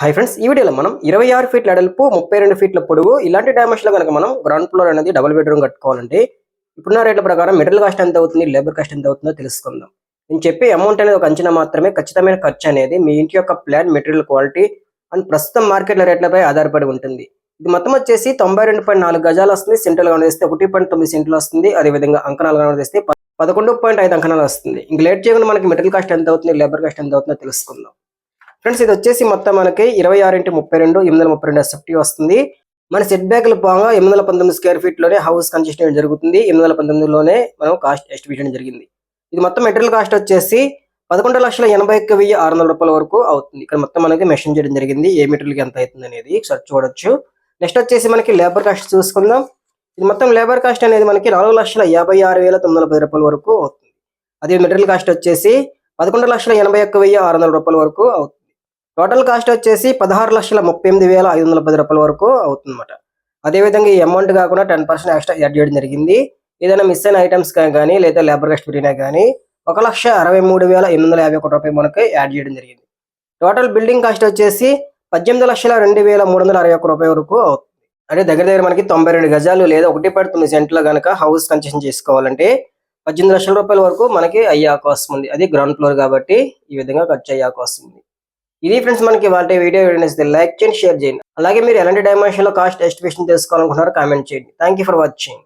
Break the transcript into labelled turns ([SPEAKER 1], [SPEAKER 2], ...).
[SPEAKER 1] Hi friends ఈ వీడియోలో మనం ఇరవై ఆరు ఫీట్ల అడల్పు ముప్పై రెండు ఫీట్ల పొడుగు ఇలాంటి డైమెన్షన్లో కనుక మనం గ్రౌండ్ ఫ్లోర్ అనేది డబుల్ బెడ్రూమ్ కట్టుకోవాలంటే ఇప్పుడున్న రేట్ల ప్రకారం మెటీరియల్ కాస్ట్ ఎంత అవుతుంది లేబర్ కాస్ట్ ఎంత అవుతుందో తెలుసుకుందాం. నేను చెప్పే అమౌంట్ అనేది ఒక అంచనా మాత్రమే ఖచ్చితమైన ఖర్చు అనేది మీ ఇంటి యొక్క ప్లాన్ మెటీరియల్ క్వాలిటీ అండ్ ప్రస్తుతం మార్కెట్ల రేట్లపై ఆధారపడి ఉంటుంది. ఇది మొత్తం వచ్చేసి తొంభై రెండు పాయింట్ నాలుగు గజాలు వస్తుంది సెంట్రల్గా వేస్తే ఒకటి పాయింట్ తొమ్మిది సెంట్లు వస్తుంది అదేవిధంగా అంకణాలుగా వేస్తే పదకొండు పాయింట్ ఐదు అంకణాలు వస్తుంది. ఇంక లేట్ చేయకుండా మనకి మెటీరియల్ కాస్ట్ ఎంత అవుతుంది లేబర్ కాస్ట్ ఎంత అవుతుందో తెలుసుకుందాం. ఫ్రెండ్స్ ఇది వచ్చేసి మొత్తం మనకి ఇరవై ఆరు ఇంటి ముప్పై రెండు ఎనిమిది వందల ముప్పై రెండు ఎస్ఎఫ్టీ వస్తుంది. మన సెట్ బ్యాక్లు పోగా ఎనిమిది వందల పంతొమ్మిది స్క్వేర్ ఫీట్లోనే హౌస్ కన్స్ట్రక్షన్ జరుగుతుంది. ఎనిమిది వందల పంతొమ్మిదిలోనే మనం కాస్ట్ ఎస్టిమేషన్ జరిగింది. ఇది మొత్తం మెటీరియల్ కాస్ట్ వచ్చేసి పదకొండు లక్షల ఎనభై ఒక్క వెయ్యి ఆరు వందల రూపాయల వరకు అవుతుంది. ఇక్కడ మొత్తం మనకి మెషిన్ చేయడం జరిగింది. ఏ మెటీరియల్కి ఎంత అవుతుంది అనేది ఒకసారి చూడొచ్చు. నెక్స్ట్ వచ్చేసి మనకి లేబర్ కాస్ట్ చూసుకుందాం. ఇది మొత్తం లేబర్ కాస్ట్ అనేది మనకి నాలుగు లక్షల యాభై ఆరు వేల తొమ్మిది వందల పది రూపాయల వరకు అవుతుంది. అదే మెటీరియల్ కాస్ట్ వచ్చేసి పదకొండు లక్షల ఎనభై ఒక్క వెయ్యి ఆరు వందల రూపాయల వరకు అవుతుంది. టోటల్ కాస్ట్ వచ్చేసి పదహారు లక్షల ముప్పై ఎనిమిది వేల ఐదు వందల పది రూపాయల వరకు అవుతుందన్నమాట. అదేవిధంగా ఈ అమౌంట్ కాకుండా టెన్ పర్సెంట్ ఎక్స్ట్రా యాడ్ చేయడం జరిగింది. ఏదైనా మిస్ అయిన ఐటమ్స్ కానీ లేదా లేబర్ కాస్ట్ పెరిగినా కానీ ఒక లక్ష అరవై మూడు వేల ఎనిమిది వందల యాభై ఒకటి రూపాయలు మనకి యాడ్ చేయడం జరిగింది. టోటల్ బిల్డింగ్ కాస్ట్ వచ్చేసి పద్దెనిమిది లక్షల రెండు వేల మూడు వందల అరవై ఒక్క రూపాయల వరకు అవుతుంది. అంటే దగ్గర దగ్గర మనకి తొంభై రెండు గజాలు లేదా ఒకటి పాయింట్ తొమ్మిది సెంట్లో కనుక హౌస్ కన్సెషన్ చేసుకోవాలంటే పద్దెనిమిది లక్షల రూపాయల వరకు మనకి అయ్యే అవకాశం ఉంది. అది గ్రౌండ్ ఫ్లోర్ కాబట్టి ఈ విధంగా ఖర్చు అయ్యే అవకాశం ఉంది. ఇది ఫ్రెండ్స్ మనకి వాళ్ళ వీడియో నచ్చితే లైక్ చేయండి షేర్ చేయండి. అలాగే మీరు ఎలాంటి డైమెన్షన్లో కాస్ట్ ఎస్టిమేషన్ తెలుసుకోవాలనుకుంటున్నారో కామెంట్ చేయండి. Thank you for watching